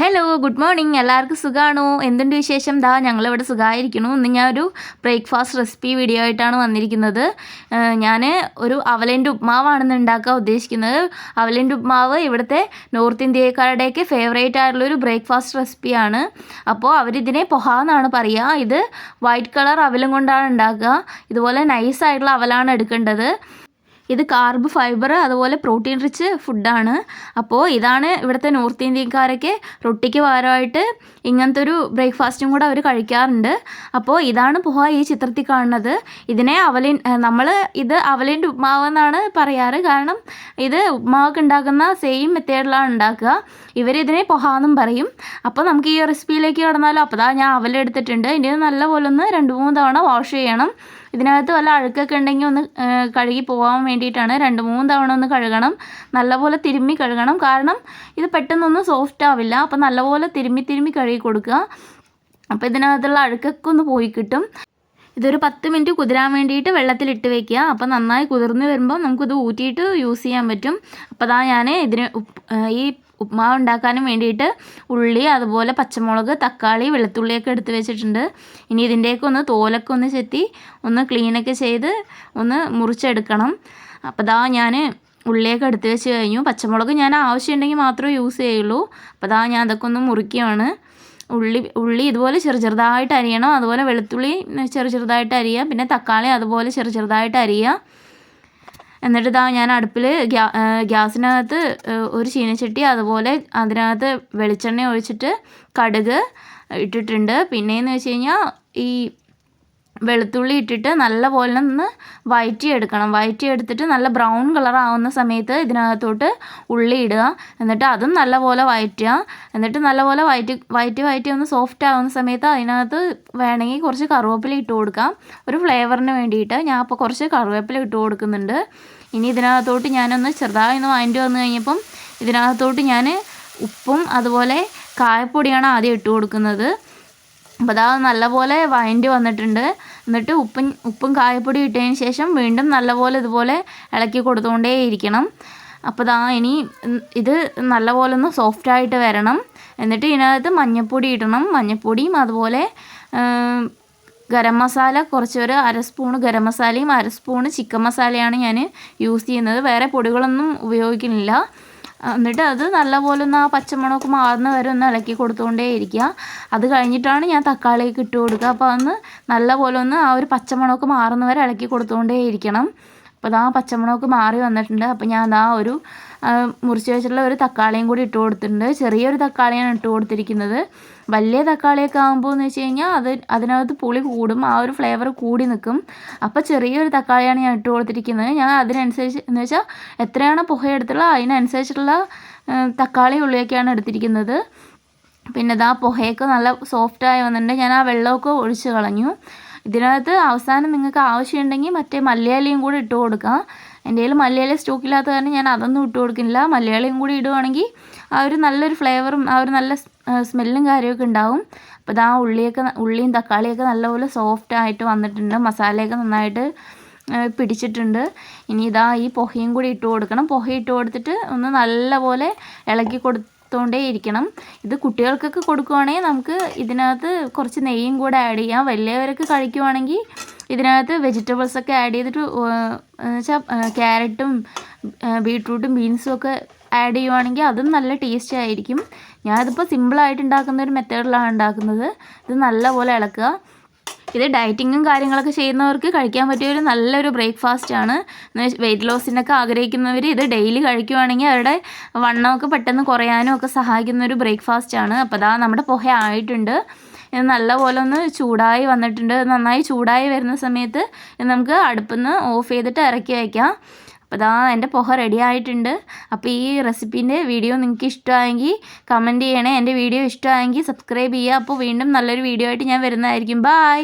Hello good morning എല്ലാവർക്കും സുഖമാണോ എന്തുണ്ട് വിശേഷം? ദാ ഞങ്ങളിവിടെ സുഖമായിരിക്കണു ഇന്ന് ഞാൻ ഒരു ബ്രേക്ക്ഫാസ്റ്റ് റെസിപ്പി വീഡിയോ ആയിട്ടാണ് വന്നിരിക്കുന്നത്. ഞാൻ ഒരു അവലേന്റെ ഉപ്മാവാണ് ഉണ്ടാക്കാൻ ഉദ്ദേശിക്കുന്നത്. അവലേന്റെ ഉപ്മാവ് ഇവിടുത്തെ നോർത്ത് ഇന്ത്യക്കാരുടെയൊക്കെ ഫേവറേറ്റ് ആയിട്ടുള്ളൊരു ബ്രേക്ക്ഫാസ്റ്റ് റെസിപ്പിയാണ് അപ്പോൾ അവരിതിനെ പൊഹ എന്നാണ് പറയുക ഇത് വൈറ്റ് കളർ അവലും കൊണ്ടാണ് ഉണ്ടാക്കുക. ഇതുപോലെ നൈസായിട്ടുള്ള അവലാണ് എടുക്കേണ്ടത്. ഇത് കാർബ് ഫൈബർ അതുപോലെ പ്രോട്ടീൻ റിച്ച് ഫുഡാണ് അപ്പോൾ ഇതാണ് ഇവിടുത്തെ നോർത്ത് ഇന്ത്യക്കാരൊക്കെ റൊട്ടിക്ക് പകരമായിട്ട് ഇങ്ങനത്തെ ഒരു ബ്രേക്ക്ഫാസ്റ്റും കൂടെ അവർ കഴിക്കാറുണ്ട്. അപ്പോൾ ഇതാണ് പോഹ ഈ ചിത്രത്തിൽ കാണുന്നത്. ഇതിനെ അവലിൻ നമ്മൾ ഇത് അവലിന്റെ ഉപ്മാവ് എന്നാണ് പറയാറ്. കാരണം ഇത് ഉപ്മാവൊക്കെ ഉണ്ടാക്കുന്ന സെയിം മെത്തേഡിലാണ് ഉണ്ടാക്കുക. ഇവരിതിനെ പൊഹ എന്നും പറയും. അപ്പോൾ നമുക്ക് ഈ റെസിപ്പിയിലേക്ക് കടന്നാലോ? അപ്പോൾ ഞാൻ അവലെടുത്തിട്ടുണ്ട്. ഇനി നല്ലപോലെ ഒന്ന് രണ്ട് മൂന്ന് തവണ വാഷ് ചെയ്യണം. ഇതിനകത്ത് വല്ല അഴുക്കൊക്കെ ഉണ്ടെങ്കിൽ ഒന്ന് കഴുകി പോകാൻ വേണ്ടിയിട്ടാണ് രണ്ട് മൂന്ന് തവണ ഒന്ന് കഴുകണം. നല്ലപോലെ തിരുമ്മി കഴുകണം. കാരണം ഇത് പെട്ടെന്നൊന്നും സോഫ്റ്റ് ആവില്ല. അപ്പോൾ നല്ലപോലെ തിരുമ്മി തിരുമ്മി കഴുകി കൊടുക്കുക. അപ്പോൾ ഇതിനകത്തുള്ള അഴുക്കൊക്കെ ഒന്ന് പോയി കിട്ടും. ഇതൊരു പത്ത് മിനിറ്റ് കുതിരാൻ വേണ്ടിയിട്ട് വെള്ളത്തിലിട്ട് വെക്കുക. അപ്പോൾ നന്നായി കുതിർന്ന് വരുമ്പോൾ നമുക്കിത് ഊറ്റിയിട്ട് യൂസ് ചെയ്യാൻ പറ്റും. അപ്പോൾ അതാ ഞാൻ ഇതിന് ഈ ഉപ്മാവ് ഉണ്ടാക്കാനും വേണ്ടിയിട്ട് ഉള്ളി അതുപോലെ പച്ചമുളക് തക്കാളി വെളുത്തുള്ളിയൊക്കെ എടുത്ത് വെച്ചിട്ടുണ്ട്. ഇനി ഇതിന്റെയൊക്കെ ഒന്ന് തോലൊക്കെ ഒന്ന് ചെത്തി ഒന്ന് ക്ലീനൊക്കെ ചെയ്ത് ഒന്ന് മുറിച്ചെടുക്കണം. അപ്പോൾ ദാ ഞാൻ ഉള്ളിയൊക്കെ എടുത്ത് വെച്ച് കഴിഞ്ഞു. പച്ചമുളക് ഞാൻ ആവശ്യമുണ്ടെങ്കിൽ മാത്രമേ യൂസ് ചെയ്യുള്ളൂ. അപ്പോൾ ദാ ഞാൻ അതൊക്കെ ഒന്ന് മുറിക്കുകയാണ്. ഉള്ളി ഉള്ളി ഇതുപോലെ ചെറു ചെറുതായിട്ട് അരിയണം. അതുപോലെ വെളുത്തുള്ളി ചെറു ചെറുതായിട്ട് അരിയുക. പിന്നെ തക്കാളി അതുപോലെ ചെറു ചെറുതായിട്ട് അരിയുക. എന്നിട്ട് ഇതാ ഞാൻ അടുപ്പിൽ ഗ്യാ ഗ്യാസിനകത്ത് ഒരു ചീനച്ചട്ടി അതുപോലെ അതിനകത്ത് വെളിച്ചെണ്ണ ഒഴിച്ചിട്ട് കടുക് ഇട്ടിട്ടുണ്ട്. പിന്നെയെന്ന് വെച്ച് കഴിഞ്ഞാൽ ഈ വെളുത്തുള്ളി ഇട്ടിട്ട് നല്ല പോലെ ഒന്ന് വയറ്റി എടുക്കണം വയറ്റി എടുത്തിട്ട് നല്ല ബ്രൗൺ കളർ ആവുന്ന സമയത്ത് ഇതിനകത്തോട്ട് ഉള്ളി ഇടുക. എന്നിട്ട് അതും നല്ല പോലെ വയറ്റുക. എന്നിട്ട് നല്ല പോലെ വയറ്റി വയറ്റി വയറ്റി ഒന്ന് സോഫ്റ്റ് ആവുന്ന സമയത്ത് അതിനകത്ത് വേണമെങ്കിൽ കുറച്ച് കറുവേപ്പില ഇട്ട് കൊടുക്കാം. ഒരു ഫ്ലേവറിന് വേണ്ടിയിട്ട് ഞാൻ അപ്പോൾ കുറച്ച് കറുവേപ്പില ഇട്ട് കൊടുക്കുന്നുണ്ട്. ഇനി ഇതിനകത്തോട്ട് ഞാനൊന്ന് ചെറുതായി ഒന്ന് വഴറ്റി വന്നു കഴിഞ്ഞപ്പം ഇതിനകത്തോട്ട് ഞാൻ ഉപ്പും അതുപോലെ കായപ്പൊടിയാണ് ആദ്യം ഇട്ട് കൊടുക്കുന്നത്. അപ്പോൾ അതാ നല്ലപോലെ വഴണ്ടി വന്നിട്ടുണ്ട്. എന്നിട്ട് ഉപ്പും ഉപ്പും കായപ്പൊടി ഇട്ടതിന് ശേഷം വീണ്ടും നല്ലപോലെ ഇതുപോലെ ഇളക്കി കൊടുത്തുകൊണ്ടേ ഇരിക്കണം അപ്പോൾ ദാ ഇനി ഇത് നല്ലപോലെ ഒന്ന് സോഫ്റ്റായിട്ട് വരണം. എന്നിട്ട് ഇതിനകത്ത് മഞ്ഞൾപ്പൊടി ഇടണം. മഞ്ഞൾപ്പൊടിയും അതുപോലെ ഗരം മസാല കുറച്ച് ഒരു അര സ്പൂണ് ഗരം മസാലയും അര സ്പൂണ് ചിക്കൻ മസാലയാണ് ഞാൻ യൂസ് ചെയ്യുന്നത്. വേറെ പൊടികളൊന്നും ഉപയോഗിക്കുന്നില്ല. എന്നിട്ട് അത് നല്ലപോലെ ഒന്ന് ആ പച്ചമുളക് മാറുന്ന വരെ ഒന്ന് ഇളക്കി കൊടുത്തുകൊണ്ടേ ഇരിക്കുക. അത് കഴിഞ്ഞിട്ടാണ് ഞാൻ തക്കാളിയൊക്കെ ഇട്ട് കൊടുക്കുക. അപ്പോൾ അതൊന്ന് നല്ലപോലെ ഒന്ന് ആ ഒരു പച്ചമുളക് മാറുന്ന വരെ ഇളക്കി കൊടുത്തുകൊണ്ടേ ഇരിക്കണം. അപ്പോൾ ആ പച്ചമുളക് മാറി വന്നിട്ടുണ്ട്. അപ്പോൾ ഞാൻ അതാ ഒരു മുറിച്ച് വെച്ചിട്ടുള്ള ഒരു തക്കാളിയും കൂടി ഇട്ട് കൊടുത്തിട്ടുണ്ട്. ചെറിയൊരു തക്കാളിയാണ് ഇട്ട് കൊടുത്തിരിക്കുന്നത്. വലിയ തക്കാളിയൊക്കെ ആകുമ്പോൾ എന്ന് വെച്ച് കഴിഞ്ഞാൽ അത് അതിനകത്ത് പുളി കൂടും ആ ഒരു ഫ്ലേവർ കൂടി നിൽക്കും അപ്പോൾ ചെറിയൊരു തക്കാളിയാണ് ഞാൻ ഇട്ട് കൊടുത്തിരിക്കുന്നത്. ഞാൻ അതിനനുസരിച്ച് എന്ന് വെച്ചാൽ എത്രയാണോ പുകയെടുത്തുള്ള അതിനനുസരിച്ചിട്ടുള്ള തക്കാളി ഉള്ളിയൊക്കെയാണ് എടുത്തിരിക്കുന്നത്. പിന്നെ ഇതാ പുകയൊക്കെ നല്ല സോഫ്റ്റായി വന്നിട്ടുണ്ട്. ഞാൻ ആ വെള്ളമൊക്കെ ഒഴിച്ച് കളഞ്ഞു. ഇതിനകത്ത് അവസാനം നിങ്ങൾക്ക് ആവശ്യമുണ്ടെങ്കിൽ മറ്റേ മലയാളിയും കൂടി ഇട്ട് കൊടുക്കാം. എന്റെ കയ്യിൽ മലയാളി സ്റ്റോക്കില്ലാത്ത കാരണം ഞാൻ അതൊന്നും ഇട്ട് കൊടുക്കുന്നില്ല. മലയാളിയും കൂടി ഇടുവാണെങ്കിൽ ആ ഒരു നല്ലൊരു ഫ്ലേവറും ആ ഒരു നല്ല സ്മെല്ലും കാര്യമൊക്കെ ഉണ്ടാവും. അപ്പോൾ ഇതാ ഉള്ളിയൊക്കെ ഉള്ളിയും തക്കാളിയൊക്കെ നല്ലപോലെ സോഫ്റ്റ് ആയിട്ട് വന്നിട്ടുണ്ട്. മസാലയൊക്കെ നന്നായിട്ട് പിടിച്ചിട്ടുണ്ട്. ഇനി ഇതാ ഈ പുഹയും കൂടി ഇട്ട് കൊടുക്കണം. പുഹ ഇട്ട് കൊടുത്തിട്ട് ഒന്ന് നല്ലപോലെ ഇളക്കി കൊടു കൊടുത്തുകൊണ്ടേ ഇരിക്കണം. ഇത് കുട്ടികൾക്കൊക്കെ കൊടുക്കുവാണെങ്കിൽ നമുക്ക് ഇതിനകത്ത് കുറച്ച് നെയ്യും കൂടെ ആഡ് ചെയ്യാം. വലിയവരൊക്കെ കഴിക്കുവാണെങ്കിൽ ഇതിനകത്ത് വെജിറ്റബിൾസ് ഒക്കെ ആഡ് ചെയ്തിട്ട് വെച്ചാൽ ക്യാരറ്റും ബീട്രൂട്ടും ബീൻസും ഒക്കെ ആഡ് ചെയ്യുവാണെങ്കിൽ അതും നല്ല ടേസ്റ്റ് ആയിരിക്കും. ഞാനിതിപ്പോൾ സിമ്പിളായിട്ട് ഉണ്ടാക്കുന്ന ഒരു മെത്തേഡിലാണ് ഉണ്ടാക്കുന്നത്. ഇത് നല്ലപോലെ ഇളക്കുക. ഇത് ഡയറ്റിങ്ങും കാര്യങ്ങളൊക്കെ ചെയ്യുന്നവർക്ക് കഴിക്കാൻ പറ്റിയ ഒരു നല്ലൊരു ബ്രേക്ക്ഫാസ്റ്റ് ആണ്. വെയിറ്റ് ലോസിനൊക്കെ ആഗ്രഹിക്കുന്നവർ ഇത് ഡെയിലി കഴിക്കുവാണെങ്കിൽ അവരുടെ വണ്ണമൊക്കെ പെട്ടെന്ന് കുറയാനും ഒക്കെ സഹായിക്കുന്ന ഒരു ബ്രേക്ക്ഫാസ്റ്റ് ആണ്. അപ്പോൾ അതാ നമ്മുടെ പുഹ ആയിട്ടുണ്ട്. ഇത് നല്ലപോലെ ഒന്ന് ചൂടായി വന്നിട്ടുണ്ട്. നന്നായി ചൂടായി വരുന്ന സമയത്ത് നമുക്ക് അടുപ്പിൽ നിന്ന് ഓഫ് ചെയ്തിട്ട് ഇറക്കി വയ്ക്കാം അപ്പോൾ ഇതാ എന്റെ പുഹ റെഡി ആയിട്ടുണ്ട്. അപ്പോൾ ഈ റെസിപ്പീന്റെ വീഡിയോ നിങ്ങൾക്ക് ഇഷ്ടമായെങ്കിൽ കമന്റ് ചെയ്യണേ. എന്റെ വീഡിയോ ഇഷ്ടമായെങ്കിൽ സബ്സ്ക്രൈബ് ചെയ്യുക അപ്പോൾ വീണ്ടും നല്ലൊരു വീഡിയോ ആയിട്ട് ഞാൻ വരുന്നതായിരിക്കും. ബായ്